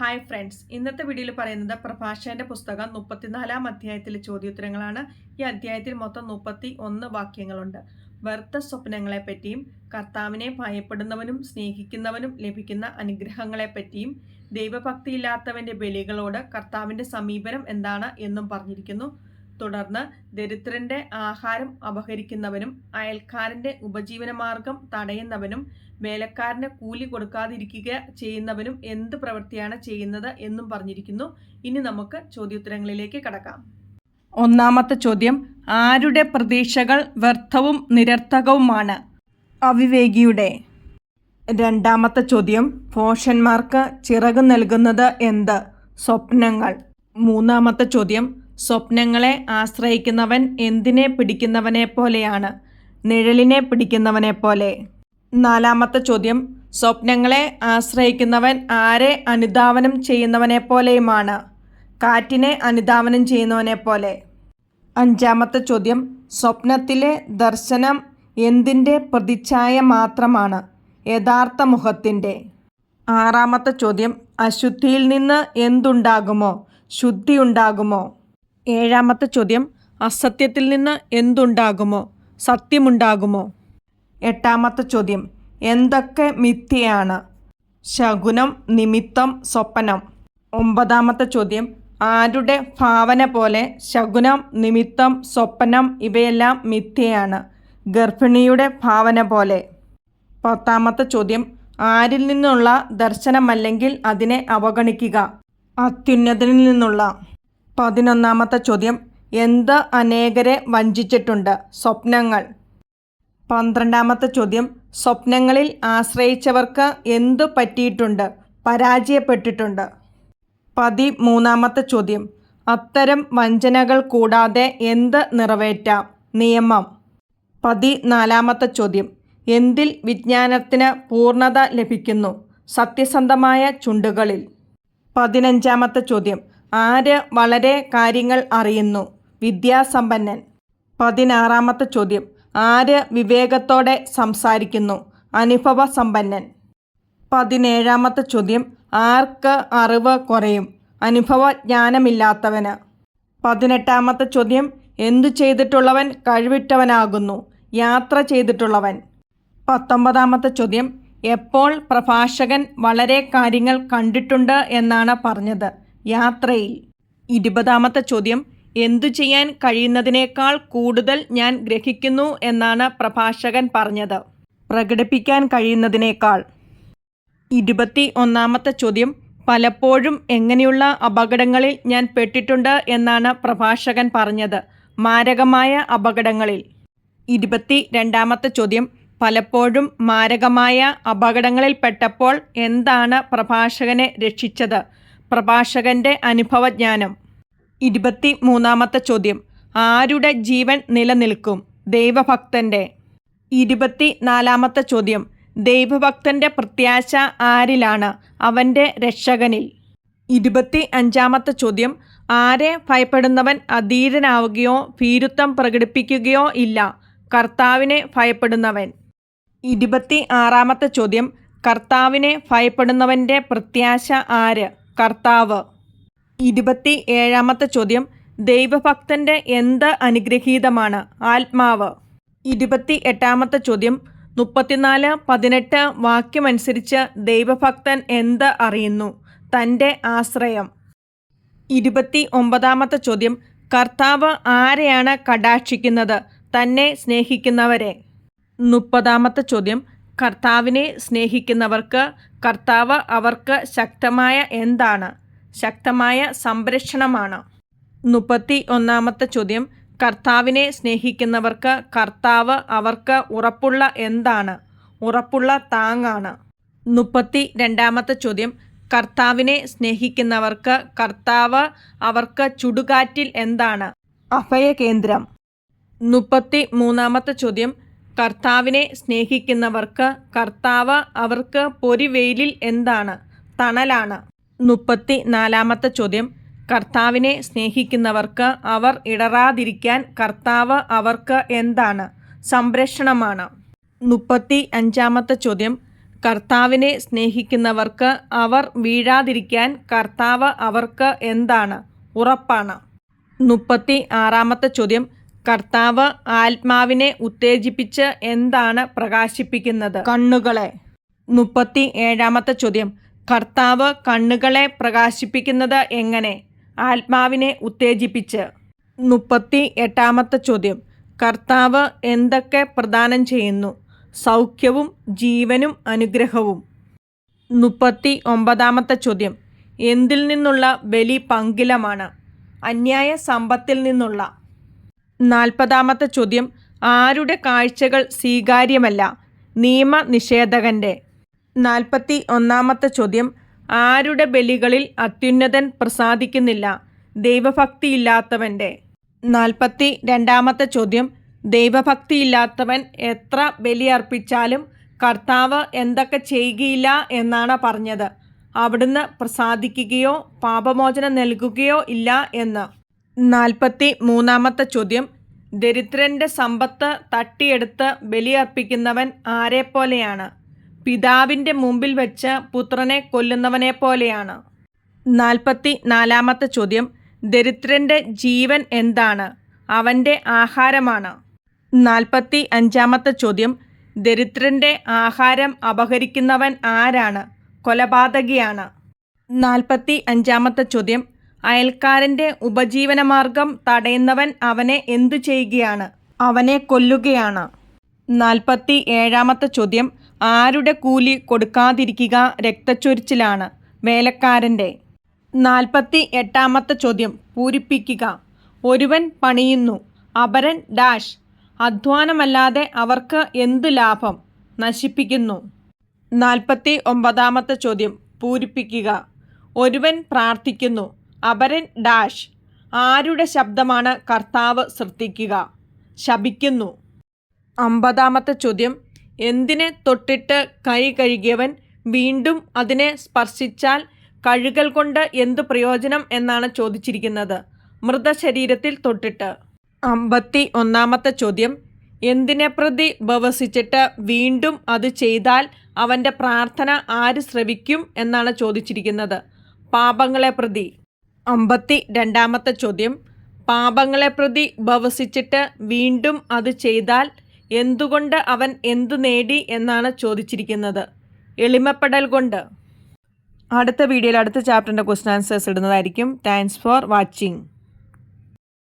Hi friends ഇന്നത്തെ വീഡിയോയിൽ പറയുന്നത് പ്രഭാഷകന്റെ പുസ്തകം മുപ്പത്തിനാലാം അധ്യായത്തിലെ ചോദ്യോത്തരങ്ങളാണ്. ഈ അധ്യായത്തിൽ മൊത്തം മുപ്പത്തി ഒന്ന് വാക്യങ്ങളുണ്ട്. സ്വപ്നങ്ങളെ പറ്റിയും കർത്താവിനെ ഭയപ്പെടുന്നവനും സ്നേഹിക്കുന്നവനും ലഭിക്കുന്ന അനുഗ്രഹങ്ങളെ പറ്റിയും ദൈവഭക്തിയില്ലാത്തവന്റെ ബലികളോട് കർത്താവിന്റെ സമീപനം എന്താണ് എന്നും പറഞ്ഞിരിക്കുന്നു. തുടർന്ന് ദരിദ്രന്റെ ആഹാരം അപഹരിക്കുന്നവനും അയൽക്കാരന്റെ ഉപജീവനമാർഗം തടയുന്നവനും വേലക്കാരന് കൂലി കൊടുക്കാതിരിക്കുക ചെയ്യുന്നവനും എന്ത് പ്രവൃത്തിയാണ് ചെയ്യുന്നത് എന്നും പറഞ്ഞിരിക്കുന്നു. ഇനി നമുക്ക് ചോദ്യോത്തരങ്ങളിലേക്ക് കടക്കാം. ഒന്നാമത്തെ ചോദ്യം ആരുടെ പ്രതീക്ഷകൾ വ്യർത്ഥവും നിരർത്ഥകവുമാണ്? അവിവേകിയുടെ. രണ്ടാമത്തെ ചോദ്യം പോഷന്മാർക്ക് ചിറക് നൽകുന്നത് എന്ത്? സ്വപ്നങ്ങൾ. മൂന്നാമത്തെ ചോദ്യം സ്വപ്നങ്ങളെ ആശ്രയിക്കുന്നവൻ എന്തിനെ പിടിക്കുന്നവനെ പോലെയാണ്? നിഴലിനെ പിടിക്കുന്നവനെ പോലെ. നാലാമത്തെ ചോദ്യം. സ്വപ്നങ്ങളെ ആശ്രയിക്കുന്നവൻ ആരെ അനുധാവനം ചെയ്യുന്നവനെ പോലെയുമാണ്? കാറ്റിനെ അനുധാവനം ചെയ്യുന്നവനെ പോലെ. അഞ്ചാമത്തെ ചോദ്യം. സ്വപ്നത്തിലെ ദർശനം എന്തിന്റെ പ്രതിച്ഛായ മാത്രമാണ്? യഥാർത്ഥ മുഖത്തിന്റെ. ആറാമത്തെ ചോദ്യം. അശുദ്ധിയിൽ നിന്ന് എന്തുണ്ടാകുമോ? ശുദ്ധി ഉണ്ടാകുമോ? ഏഴാമത്തെ ചോദ്യം. അസത്യത്തിൽ നിന്ന് എന്തുണ്ടാകുമോ? സത്യമുണ്ടാകുമോ? എട്ടാമത്തെ ചോദ്യം. എന്തൊക്കെ മിഥ്യയാണ്? ശകുനം നിമിത്തം സ്വപ്നം. ഒമ്പതാമത്തെ ചോദ്യം. ആരുടെ ഭാവന പോലെ ശകുനം നിമിത്തം സ്വപ്നം ഇവയെല്ലാം മിഥ്യയാണ്? ഗർഭിണിയുടെ ഭാവന പോലെ. പത്താമത്തെ ചോദ്യം. ആരിൽ നിന്നുള്ള ദർശനമല്ലെങ്കിൽ അതിനെ അവഗണിക്കുക. അത്യുന്നതനിൽ നിന്നുള്ള. പതിനൊന്നാമത്തെ ചോദ്യം. എന്ത് അനേകരെ വഞ്ചിച്ചിട്ടുണ്ട്? സ്വപ്നങ്ങൾ. പന്ത്രണ്ടാമത്തെ ചോദ്യം. സ്വപ്നങ്ങളിൽ ആശ്രയിച്ചവർക്ക് എന്തു പറ്റിയിട്ടുണ്ട്? പരാജയപ്പെട്ടിട്ടുണ്ട്. പതിമൂന്നാമത്തെ ചോദ്യം. അത്തരം വഞ്ചനകൾ കൂടാതെ എന്ത് നിറവേറ്റാം? നിയമം. പതിനാലാമത്തെ ചോദ്യം. എന്തിൽ വിജ്ഞാനത്തിന് പൂർണത ലഭിക്കുന്നു? സത്യസന്ധമായ ചുണ്ടുകളിൽ. പതിനഞ്ചാമത്തെ ചോദ്യം. ആര് വളരെ കാര്യങ്ങൾ അറിയുന്നു? വിദ്യാസമ്പന്നൻ. പതിനാറാമത്തെ ചോദ്യം. ആര് വിവേകത്തോടെ സംസാരിക്കുന്നു. അനുഭവ സമ്പന്നൻ. പതിനേഴാമത്തെ ചോദ്യം. ആർക്ക് അറിവ് കുറയും? അനുഭവ ജ്ഞാനമില്ലാത്തവന്. പതിനെട്ടാമത്തെ ചോദ്യം. എന്തു ചെയ്തിട്ടുള്ളവൻ കഴിവിട്ടവനാകുന്നു? യാത്ര ചെയ്തിട്ടുള്ളവൻ. പത്തൊമ്പതാമത്തെ ചോദ്യം. എപ്പോൾ പ്രഭാഷകൻ വളരെ കാര്യങ്ങൾ കണ്ടിട്ടുണ്ട് എന്നാണ് പറഞ്ഞത്? യാത്രയിൽ. ഇരുപതാമത്തെ ചോദ്യം. എന്തു ചെയ്യാൻ കഴിയുന്നതിനേക്കാൾ കൂടുതൽ ഞാൻ ഗ്രഹിക്കുന്നു എന്നാണ് പ്രഭാഷകൻ പറഞ്ഞത്. പ്രകടിപ്പിക്കാൻ കഴിയുന്നതിനേക്കാൾ. ഇരുപത്തി ഒന്നാമത്തെ ചോദ്യം പലപ്പോഴും എങ്ങനെയുള്ള അപകടങ്ങളിൽ ഞാൻ പെട്ടിട്ടുണ്ട് എന്നാണ് പ്രഭാഷകൻ പറഞ്ഞത്. മാരകമായ അപകടങ്ങളിൽ. ഇരുപത്തി രണ്ടാമത്തെ ചോദ്യം പലപ്പോഴും മാരകമായ അപകടങ്ങളിൽ പെട്ടപ്പോൾ എന്താണ് പ്രഭാഷകനെ രക്ഷിച്ചത്? പ്രഭാഷകന്റെ അനുഭവജ്ഞാനം. ഇരുപത്തി മൂന്നാമത്തെ ചോദ്യം. ആരുടെ ജീവൻ നിലനിൽക്കും? ദൈവഭക്തന്റെ ഇരുപത്തി നാലാമത്തെ ചോദ്യം. ദൈവഭക്തന്റെ പ്രത്യാശ ആരിലാണ്? അവന്റെ രക്ഷകനിൽ. ഇരുപത്തി അഞ്ചാമത്തെ ചോദ്യം. ആരെ ഭയപ്പെടുന്നവൻ അധീരനാവുകയോ ഭീരുത്വം പ്രകടിപ്പിക്കുകയോ ഇല്ല. കർത്താവിനെ ഭയപ്പെടുന്നവൻ. ഇരുപത്തി ആറാമത്തെ ചോദ്യം. കർത്താവിനെ ഭയപ്പെടുന്നവന്റെ പ്രത്യാശ ആര്? കർത്താവ്. ഇരുപത്തി ഏഴാമത്തെ ചോദ്യം ദൈവഭക്തന്റെ എന്ത് അനുഗ്രഹീതമാണ്? ആത്മാവ്. ഇരുപത്തി എട്ടാമത്തെ ചോദ്യം മുപ്പത്തിനാല് പതിനെട്ട് വാക്യമനുസരിച്ച് ദൈവഭക്തൻ എന്ത് അറിയുന്നു? തന്റെ ആശ്രയം. ഇരുപത്തി ഒമ്പതാമത്തെ ചോദ്യം കർത്താവ് ആരെയാണ് കടാക്ഷിക്കുന്നത്? തന്നെ സ്നേഹിക്കുന്നവരെ. മുപ്പതാമത്തെ ചോദ്യം കർത്താവിനെ സ്നേഹിക്കുന്നവർക്ക് കർത്താവ് അവർക്ക് ശക്തമായ എന്താണ്? ശക്തമായ സംരക്ഷണമാണ്. മുപ്പത്തി ഒന്നാമത്തെ ചോദ്യം കർത്താവിനെ സ്നേഹിക്കുന്നവർക്ക് കർത്താവ് അവർക്ക് ഉറപ്പുള്ള എന്താണ്? ഉറപ്പുള്ള താങ്ങാണ്. മുപ്പത്തി രണ്ടാമത്തെ ചോദ്യം കർത്താവിനെ സ്നേഹിക്കുന്നവർക്ക് കർത്താവ് അവർക്ക് ചുടുകാറ്റിൽ എന്താണ്? അഭയകേന്ദ്രം. മുപ്പത്തി മൂന്നാമത്തെ ചോദ്യം കർത്താവിനെ സ്നേഹിക്കുന്നവർക്ക് കർത്താവ് അവർക്ക് പൊരിവെയിലിൽ എന്താണ്? തണലാണ്. മുപ്പത്തി നാലാമത്തെ ചോദ്യം. കർത്താവിനെ സ്നേഹിക്കുന്നവർക്ക് അവർ ഇടറാതിരിക്കാൻ കർത്താവ് അവർക്ക് എന്താണ്? സംരക്ഷണമാണ്. മുപ്പത്തി അഞ്ചാമത്തെ ചോദ്യം. കർത്താവിനെ സ്നേഹിക്കുന്നവർക്ക് അവർ വീഴാതിരിക്കാൻ കർത്താവ് അവർക്ക് എന്താണ്? ഉറപ്പാണ്. മുപ്പത്തി ആറാമത്തെ ചോദ്യം. കർത്താവ് ആത്മാവിനെ ഉത്തേജിപ്പിച്ച് എന്താണ് പ്രകാശിപ്പിക്കുന്നത്? കണ്ണുകളെ. മുപ്പത്തി ഏഴാമത്തെ ചോദ്യം. കർത്താവ് കണ്ണുകളെ പ്രകാശിപ്പിക്കുന്നത് എങ്ങനെ? ആത്മാവിനെ ഉത്തേജിപ്പിച്ച്. മുപ്പത്തി എട്ടാമത്തെ ചോദ്യം. കർത്താവ് എന്തൊക്കെ പ്രദാനം ചെയ്യുന്നു? സൗഖ്യവും ജീവനും അനുഗ്രഹവും. മുപ്പത്തി ഒമ്പതാമത്തെ ചോദ്യം. എന്തിൽ നിന്നുള്ള ബലി പങ്കിലമാണ്? അന്യായ സമ്പത്തിൽ നിന്നുള്ള. നാൽപ്പതാമത്തെ ചോദ്യം. ആരുടെ കാഴ്ചകൾ സ്വീകാര്യമല്ല? നിയമനിഷേധകന്റെ നാൽപ്പത്തി ഒന്നാമത്തെ ചോദ്യം. ആരുടെ ബലികളിൽ അത്യുന്നതൻ പ്രസാദിക്കുന്നില്ല? ദൈവഭക്തിയില്ലാത്തവന്റെ നാൽപ്പത്തി രണ്ടാമത്തെ ചോദ്യം. ദൈവഭക്തിയില്ലാത്തവൻ എത്ര ബലി അർപ്പിച്ചാലും കർത്താവ് എന്തൊക്കെ ചെയ്യുകയില്ല എന്നാണ് പറഞ്ഞത്. അവിടുന്ന് പ്രസാദിക്കുകയോ പാപമോചനം നൽകുകയോ ഇല്ല എന്ന്. നാൽപ്പത്തി മൂന്നാമത്തെ ചോദ്യം. ദരിദ്രന്റെ സമ്പത്ത് തട്ടിയെടുത്ത് ബലിയർപ്പിക്കുന്നവൻ ആരെപ്പോലെയാണ്? പിതാവിന്റെ മുമ്പിൽ വെച്ച് പുത്രനെ കൊല്ലുന്നവനെ പോലെയാണ്. നാൽപ്പത്തി നാലാമത്തെ ചോദ്യം ദരിദ്രന്റെ ജീവൻ എന്താണ്? അവന്റെ ആഹാരമാണ്. നാൽപ്പത്തി അഞ്ചാമത്തെ ചോദ്യം ദരിദ്രന്റെ ആഹാരം അപഹരിക്കുന്നവൻ ആരാണ്? കൊലപാതകിയാണ്. നാൽപ്പത്തി അഞ്ചാമത്തെ ചോദ്യം അയൽക്കാരന്റെ ഉപജീവനമാർഗം തടയുന്നവൻ അവനെ എന്തു ചെയ്യുകയാണ്? അവനെ കൊല്ലുകയാണ്. നാൽപ്പത്തി ഏഴാമത്തെ ചോദ്യം ആരുടെ കൂലി കൊടുക്കാതിരിക്കുക രക്തച്ചൊരിച്ചിലാണ്? വേലക്കാരന്റെ. നാൽപ്പത്തി എട്ടാമത്തെ ചോദ്യം പൂരിപ്പിക്കുക. ഒരുവൻ പണിയുന്നു അപരൻ ഡാഷ്. അധ്വാനമല്ലാതെ അവർക്ക് എന്ത് ലാഭം? നശിപ്പിക്കുന്നു. നാൽപ്പത്തി ഒമ്പതാമത്തെ ചോദ്യം പൂരിപ്പിക്കുക. ഒരുവൻ പ്രാർത്ഥിക്കുന്നു അപരൻ ഡാഷ്. ആരുടെ ശബ്ദമാണ് കർത്താവ് ശ്രദ്ധിക്കുക? ശപിക്കുന്നു. അമ്പതാമത്തെ ചോദ്യം. എന്തിനെ തൊട്ടിട്ട് കൈ കഴുകിയവൻ വീണ്ടും അതിനെ സ്പർശിച്ചാൽ കഴുകൽ കൊണ്ട് എന്ത് പ്രയോജനം എന്നാണ് ചോദിച്ചിരിക്കുന്നത്. മൃതശരീരത്തിൽ തൊട്ടിട്ട്. അമ്പത്തി ഒന്നാമത്തെ ചോദ്യം. എന്തിനെ പ്രതി ഉപവസിച്ചിട്ട് വീണ്ടും അത് ചെയ്താൽ അവന്റെ പ്രാർത്ഥന ആര് ശ്രവിക്കും എന്നാണ് ചോദിച്ചിരിക്കുന്നത്. പാപങ്ങളെ പ്രതി. അമ്പത്തി രണ്ടാമത്തെ ചോദ്യം. പാപങ്ങളെ പ്രതി ഉപവസിച്ചിട്ട് വീണ്ടും അത് ചെയ്താൽ എന്തുകൊണ്ട് അവൻ എന്തു നേടി എന്നാണ് ചോദിച്ചിരിക്കുന്നത്. എളിമപ്പെടൽ കൊണ്ട്. അടുത്ത വീഡിയോയിൽ അടുത്ത ചാപ്റ്ററിന്റെ ക്വസ്റ്റൻ ആൻസേഴ്സ് ഇടുന്നതായിരിക്കും. Thanks for watching